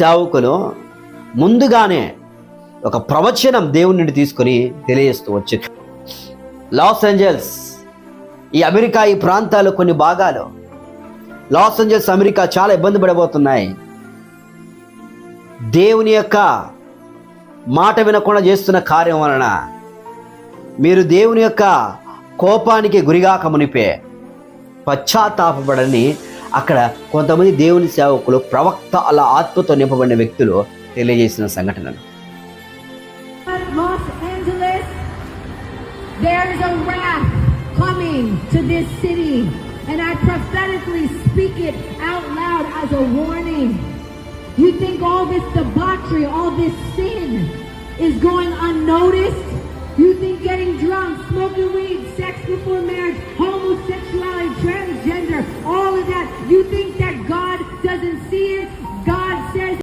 సేవకులు ముందుగానే ఒక ప్రవచనం దేవుని నుండి తీసుకొని తెలియజేస్తూ వచ్చింది లాస్ ఏంజల్స్ ఈ అమెరికా ఈ ప్రాంతాలు కొన్ని భాగాలు లాస్ ఏంజల్స్ అమెరికా చాలా ఇబ్బంది పడబోతున్నాయి. దేవుని యొక్క మాట వినకుండా చేస్తున్న కార్యం వలన మీరు దేవుని యొక్క కోపానికి గురిగాక మునిపే పశ్చాత్తాపడని అక్కడ కొంతమంది దేవుని సేవకులు ప్రవక్త అలా ఆత్మతో నింపబడిన వ్యక్తులు తెలియజేసిన సంఘటనలు there is a wrath coming to this city. And I prophetically speak it out loud as a warning. You think all this debauchery, all this sin is going unnoticed? You think getting drunk, smoking weed, sex before marriage, you think that God doesn't see it? God says